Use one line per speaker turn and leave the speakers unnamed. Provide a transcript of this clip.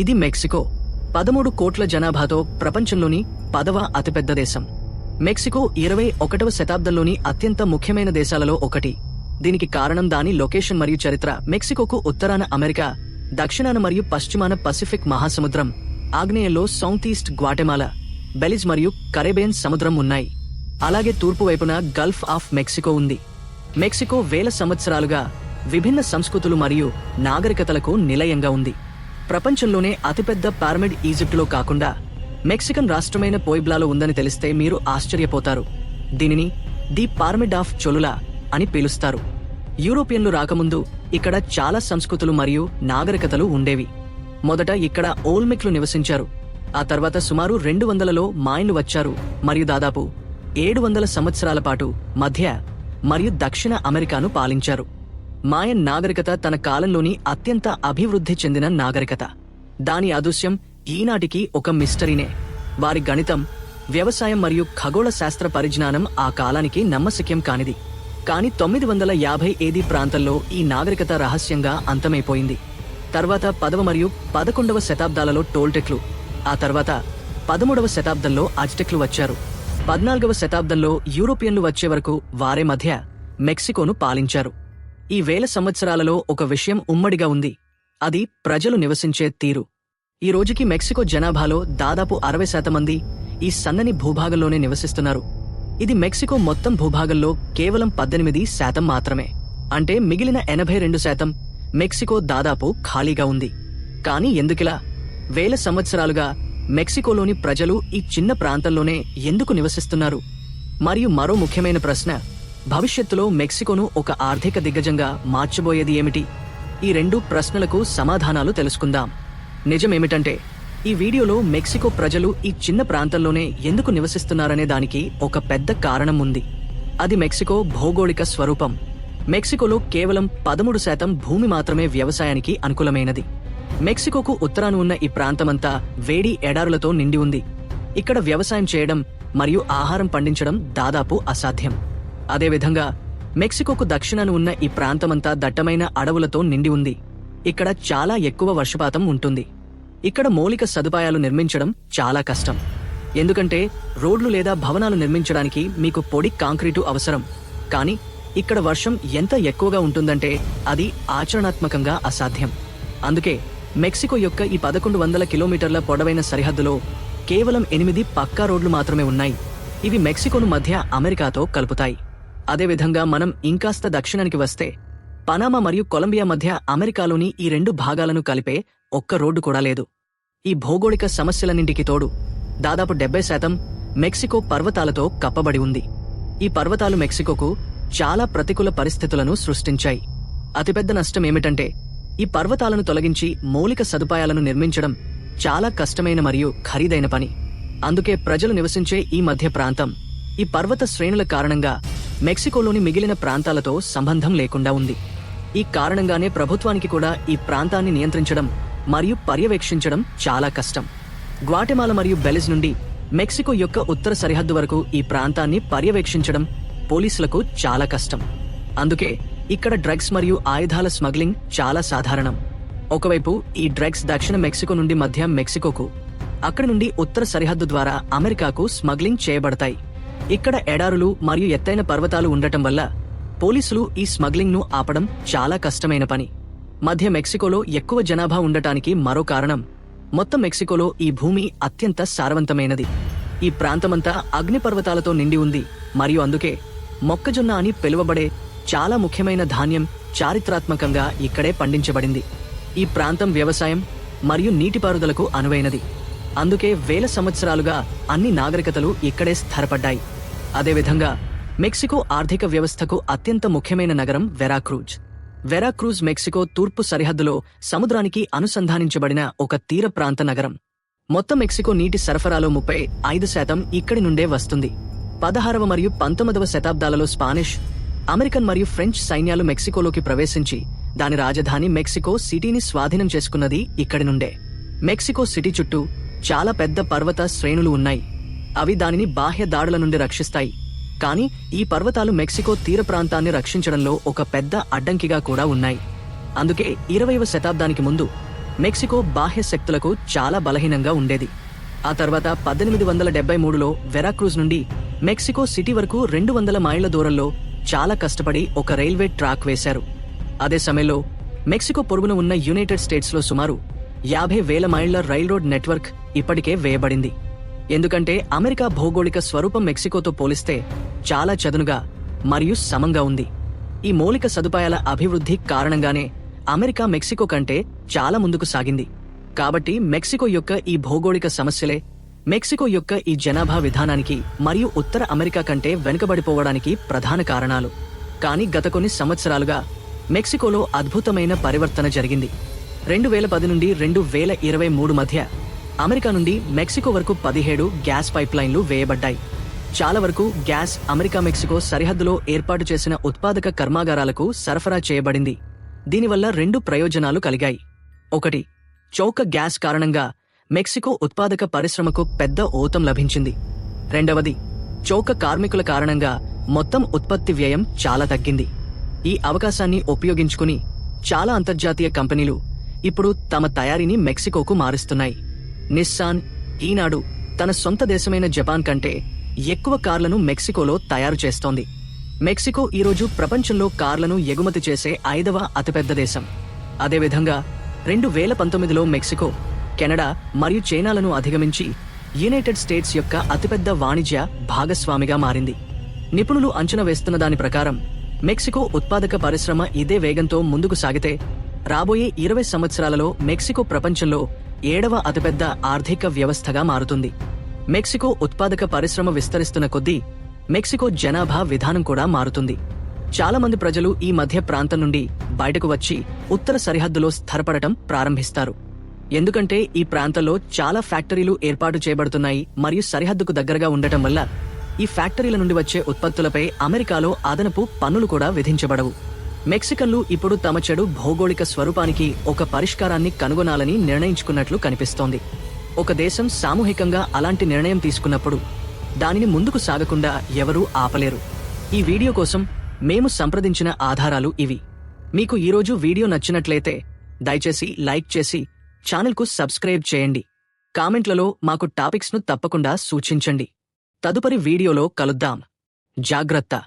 ఇది మెక్సికో. పదమూడు కోట్ల జనాభాతో ప్రపంచంలోని పదవ అతిపెద్ద దేశం. మెక్సికో ఇరవై ఒకటవ శతాబ్దంలోని అత్యంత ముఖ్యమైన దేశాలలో ఒకటి. దీనికి కారణం దాని లొకేషన్ మరియు చరిత్ర. మెక్సికోకు ఉత్తరాన అమెరికా దక్షిణాన మరియు పశ్చిమాన పసిఫిక్ మహాసముద్రం ఆగ్నేయంలో సౌత్ ఈస్ట్ గ్వాటెమాలా బెలిజ్ మరియు కరేబియన్ సముద్రం ఉన్నాయి. అలాగే తూర్పు వైపున గల్ఫ్ ఆఫ్ మెక్సికో ఉంది. మెక్సికో వేల సంవత్సరాలుగా విభిన్న సంస్కృతులు మరియు నాగరికతలకు నిలయంగా ఉంది. ప్రపంచంలోనే అతిపెద్ద పార్మిడ్ ఈజిప్టులో కాకుండా మెక్సికన్ రాష్ట్రమైన పోయిబ్లాలో ఉందని తెలిస్తే మీరు ఆశ్చర్యపోతారు. దీనిని ది పార్మిడ్ ఆఫ్ చొలులా అని పిలుస్తారు. యూరోపియన్లు రాకముందు ఇక్కడ చాలా సంస్కృతులు మరియు నాగరికతలు ఉండేవి. మొదట ఇక్కడ ఓల్మెక్లు నివసించారు. ఆ తర్వాత సుమారు రెండు వందలలో మాయన్లు వచ్చారు. మరియు దాదాపు ఏడు వందల సంవత్సరాల పాటు మధ్య మరియు దక్షిణ అమెరికాను పాలించారు. మాయన్ నాగరికత తన కాలంలోని అత్యంత అభివృద్ధి చెందిన నాగరికత. దాని అదృశ్యం ఈనాటికి ఒక మిస్టరీనే. వారి గణితం వ్యవసాయం మరియు ఖగోళ శాస్త్ర పరిజ్ఞానం ఆ కాలానికి నమ్మశక్యం కానిది. కాని తొమ్మిది వందల యాభై ఏది ప్రాంతంలో ఈ నాగరికత రహస్యంగా అంతమైపోయింది. తర్వాత పదవ మరియు పదకొండవ శతాబ్దాలలో టోల్టెక్లు ఆ తర్వాత పదమూడవ శతాబ్దంలో అజ్టెక్లు వచ్చారు. పద్నాలుగవ శతాబ్దంలో యూరోపియన్లు వచ్చే వరకు వారే మధ్య మెక్సికోను పాలించారు. ఈ వేల సంవత్సరాలలో ఒక విషయం ఉమ్మడిగా ఉంది. అది ప్రజలు నివసించే తీరు. ఈ రోజుకి మెక్సికో జనాభాలో దాదాపు అరవై శాతం మంది ఈ సన్నని భూభాగంలోనే నివసిస్తున్నారు. ఇది మెక్సికో మొత్తం భూభాగంలో కేవలం పద్దెనిమిది శాతం మాత్రమే. అంటే మిగిలిన ఎనభై రెండు శాతం మెక్సికో దాదాపు ఖాళీగా ఉంది. కానీ ఎందుకిలా? వేల సంవత్సరాలుగా మెక్సికోలోని ప్రజలు ఈ చిన్న ప్రాంతంలోనే ఎందుకు నివసిస్తున్నారు? మరియు మరో ముఖ్యమైన ప్రశ్న భవిష్యత్తులో మెక్సికోను ఒక ఆర్థిక దిగ్గజంగా మార్చబోయేది ఏమిటి? ఈ రెండు ప్రశ్నలకు సమాధానాలు తెలుసుకుందాం. నిజమేమిటంటే ఈ వీడియోలో మెక్సికో ప్రజలు ఈ చిన్న ప్రాంతంలోనే ఎందుకు నివసిస్తున్నారనే దానికి ఒక పెద్ద కారణం ఉంది. అది మెక్సికో భౌగోళిక స్వరూపం. మెక్సికోలో కేవలం పదమూడు శాతం భూమి మాత్రమే వ్యవసాయానికి అనుకూలమైనది. మెక్సికోకు ఉత్తరాన ఉన్న ఈ ప్రాంతమంతా వేడి ఎడారులతో నిండి ఉంది. ఇక్కడ వ్యవసాయం చేయడం మరియు ఆహారం పండించడం దాదాపు అసాధ్యం. అదేవిధంగా మెక్సికోకు దక్షిణాన ఉన్న ఈ ప్రాంతమంతా దట్టమైన అడవులతో నిండి ఉంది. ఇక్కడ చాలా ఎక్కువ వర్షపాతం ఉంటుంది. ఇక్కడ మౌలిక సదుపాయాలు నిర్మించడం చాలా కష్టం. ఎందుకంటే రోడ్లు లేదా భవనాలు నిర్మించడానికి మీకు పొడి కాంక్రీటు అవసరం. కానీ ఇక్కడ వర్షం ఎంత ఎక్కువగా ఉంటుందంటే అది ఆచరణాత్మకంగా అసాధ్యం. అందుకే మెక్సికో యొక్క ఈ పదకొండు వందల కిలోమీటర్ల పొడవైన సరిహద్దులో కేవలం ఎనిమిది పక్కా రోడ్లు మాత్రమే ఉన్నాయి. ఇవి మెక్సికోను మధ్య అమెరికాతో కలుపుతాయి. అదేవిధంగా మనం ఇంకాస్త దక్షిణానికి వస్తే పనామా మరియు కొలంబియా మధ్య అమెరికాలోని ఈ రెండు భాగాలను కలిపే ఒక్క రోడ్డు కూడా లేదు. ఈ భౌగోళిక సమస్యలన్నింటికి తోడు దాదాపు డెబ్బై శాతం మెక్సికో పర్వతాలతో కప్పబడి ఉంది. ఈ పర్వతాలు మెక్సికోకు చాలా ప్రతికూల పరిస్థితులను సృష్టించాయి. అతిపెద్ద నష్టం ఏమిటంటే ఈ పర్వతాలను తొలగించి మౌలిక సదుపాయాలను నిర్మించడం చాలా కష్టమైన మరియు ఖరీదైన పని. అందుకే ప్రజలు నివసించే ఈ మధ్య ప్రాంతం ఈ పర్వత శ్రేణుల కారణంగా మెక్సికోలోని మిగిలిన ప్రాంతాలతో సంబంధం లేకుండా ఉంది. ఈ కారణంగానే ప్రభుత్వానికి కూడా ఈ ప్రాంతాన్ని నియంత్రించడం మరియు పర్యవేక్షించడం చాలా కష్టం. గ్వాటెమాల మరియు బెలిజ్ నుండి మెక్సికో యొక్క ఉత్తర సరిహద్దు వరకు ఈ ప్రాంతాన్ని పర్యవేక్షించడం పోలీసులకు చాలా కష్టం. అందుకే ఇక్కడ డ్రగ్స్ మరియు ఆయుధాల స్మగ్లింగ్ చాలా సాధారణం. ఒకవైపు ఈ డ్రగ్స్ దక్షిణ మెక్సికో నుండి మధ్య మెక్సికోకు అక్కడి నుండి ఉత్తర సరిహద్దు ద్వారా అమెరికాకు స్మగ్లింగ్ చేయబడతాయి. ఇక్కడ ఎడారులు మరియు ఎత్తైన పర్వతాలు ఉండటం వల్ల పోలీసులు ఈ స్మగ్లింగ్ను ఆపడం చాలా కష్టమైన పని. మధ్య మెక్సికోలో ఎక్కువ జనాభా ఉండటానికి మరో కారణం మొత్తం మెక్సికోలో ఈ భూమి అత్యంత సారవంతమైనది. ఈ ప్రాంతమంతా అగ్నిపర్వతాలతో నిండి ఉంది మరియు అందుకే మొక్కజొన్న అని పిలువబడే చాలా ముఖ్యమైన ధాన్యం చారిత్రాత్మకంగా ఇక్కడే పండించబడింది. ఈ ప్రాంతం వ్యవసాయం మరియు నీటిపారుదలకు అనువైనది. అందుకే వేల సంవత్సరాలుగా అన్ని నాగరికతలు ఇక్కడే స్థిరపడ్డాయి. అదేవిధంగా మెక్సికో ఆర్థిక వ్యవస్థకు అత్యంత ముఖ్యమైన నగరం వెరాక్రూజ్. వెరాక్రూజ్ మెక్సికో తూర్పు సరిహద్దులో సముద్రానికి అనుసంధానించబడిన ఒక తీర ప్రాంత నగరం. మొత్తం మెక్సికో నీటి సరఫరాలో ముప్పై ఐదు శాతం ఇక్కడి నుండే వస్తుంది. పదహారవ మరియు పంతొమ్మిదవ శతాబ్దాలలో స్పానిష్ అమెరికన్ మరియు ఫ్రెంచ్ సైన్యాలు మెక్సికోలోకి ప్రవేశించి దాని రాజధాని మెక్సికో సిటీని స్వాధీనం చేసుకున్నది ఇక్కడి నుండే. మెక్సికో సిటీ చుట్టూ చాలా పెద్ద పర్వత శ్రేణులు ఉన్నాయి. అవి దానిని బాహ్య దాడుల నుండి రక్షిస్తాయి. కానీ ఈ పర్వతాలు మెక్సికో తీర ప్రాంతాన్ని రక్షించడంలో ఒక పెద్ద అడ్డంకిగా కూడా ఉన్నాయి. అందుకే ఇరవైవ శతాబ్దానికి ముందు మెక్సికో బాహ్య శక్తులకు చాలా బలహీనంగా ఉండేది. ఆ తర్వాత పద్దెనిమిది వందల డెబ్బై మూడులో వెరాక్రూజ్ నుండి మెక్సికో సిటీ వరకు రెండు వందల మైళ్ళ దూరంలో చాలా కష్టపడి ఒక రైల్వే ట్రాక్ వేశారు. అదే సమయంలో మెక్సికో పొరుగున ఉన్న యునైటెడ్ స్టేట్స్లో సుమారు యాభై వేల మైళ్ళ రైల్ రోడ్ నెట్వర్క్ ఇప్పటికే వేయబడింది. ఎందుకంటే అమెరికా భౌగోళిక స్వరూపం మెక్సికోతో పోలిస్తే చాలా చదునుగా మరియు సమంగా ఉంది. ఈ మౌలిక సదుపాయాల అభివృద్ధి కారణంగానే అమెరికా మెక్సికో కంటే చాలా ముందుకు సాగింది. కాబట్టి మెక్సికో యొక్క ఈ భౌగోళిక సమస్యలే మెక్సికో యొక్క ఈ జనాభా విధానానికి మరియు ఉత్తర అమెరికా కంటే వెనుకబడిపోవడానికి ప్రధాన కారణాలు. కానీ గత కొన్ని సంవత్సరాలుగా మెక్సికోలో అద్భుతమైన పరివర్తన జరిగింది. రెండు వేల పది నుండి రెండు వేల ఇరవై మూడు మధ్య అమెరికా నుండి మెక్సికో వరకు పదిహేడు గ్యాస్ పైప్లైన్లు వేయబడ్డాయి. చాలా వరకు గ్యాస్ అమెరికా మెక్సికో సరిహద్దులో ఏర్పాటు చేసిన ఉత్పాదక కర్మాగారాలకు సరఫరా చేయబడింది. దీనివల్ల రెండు ప్రయోజనాలు కలిగాయి. ఒకటి చౌక గ్యాస్ కారణంగా మెక్సికో ఉత్పాదక పరిశ్రమకు పెద్ద ఊతం లభించింది. రెండవది చౌక కార్మికుల కారణంగా మొత్తం ఉత్పత్తి వ్యయం చాలా తగ్గింది. ఈ అవకాశాన్ని ఉపయోగించుకుని చాలా అంతర్జాతీయ కంపెనీలు ఇప్పుడు తమ తయారీని మెక్సికోకు మారుస్తున్నాయి. నిస్సాన్ ఈనాడు తన సొంత దేశమైన జపాన్ కంటే ఎక్కువ కార్లను మెక్సికోలో తయారు చేస్తోంది. మెక్సికో ఈరోజు ప్రపంచంలో కార్లను ఎగుమతి చేసే ఐదవ అతిపెద్ద దేశం. అదేవిధంగా రెండు వేల పంతొమ్మిదిలో మెక్సికో కెనడా మరియు చైనాలను అధిగమించి యునైటెడ్ స్టేట్స్ యొక్క అతిపెద్ద వాణిజ్య భాగస్వామిగా మారింది. నిపుణులు అంచనా వేస్తున్న దాని ప్రకారం మెక్సికో ఉత్పాదక పరిశ్రమ ఇదే వేగంతో ముందుకు సాగితే రాబోయే ఇరవై సంవత్సరాలలో మెక్సికో ప్రపంచంలో ఏడవ అతిపెద్ద ఆర్థిక వ్యవస్థగా మారుతుంది. మెక్సికో ఉత్పాదక పరిశ్రమ విస్తరిస్తున్న కొద్దీ మెక్సికో జనాభా విధానం కూడా మారుతుంది. చాలామంది ప్రజలు ఈ మధ్య ప్రాంతం నుండి బయటకు వచ్చి ఉత్తర సరిహద్దులో స్థిరపడటం ప్రారంభిస్తారు. ఎందుకంటే ఈ ప్రాంతంలో చాలా ఫ్యాక్టరీలు ఏర్పాటు చేయబడుతున్నాయి మరియు సరిహద్దుకు దగ్గరగా ఉండటం వల్ల ఈ ఫ్యాక్టరీల నుండి వచ్చే ఉత్పత్తులపై అమెరికాలో అదనపు పన్నులు కూడా విధించబడవు. మెక్సికన్లు ఇప్పుడు తమ చెడు భౌగోళిక స్వరూపానికి ఒక పరిష్కారాన్ని కనుగొనాలని నిర్ణయించుకున్నట్లు కనిపిస్తోంది. ఒక దేశం సామూహికంగా అలాంటి నిర్ణయం తీసుకున్నప్పుడు దానిని ముందుకు సాగకుండా ఎవరూ ఆపలేరు. ఈ వీడియో కోసం మేము సంప్రదించిన ఆధారాలు ఇవి. మీకు ఈరోజు వీడియో నచ్చినట్లయితే దయచేసి లైక్ చేసి ఛానల్కు సబ్స్క్రైబ్ చేయండి. కామెంట్లలో మాకు టాపిక్స్ను తప్పకుండా సూచించండి. తదుపరి వీడియోలో కలుద్దాం. జాగ్రత్త.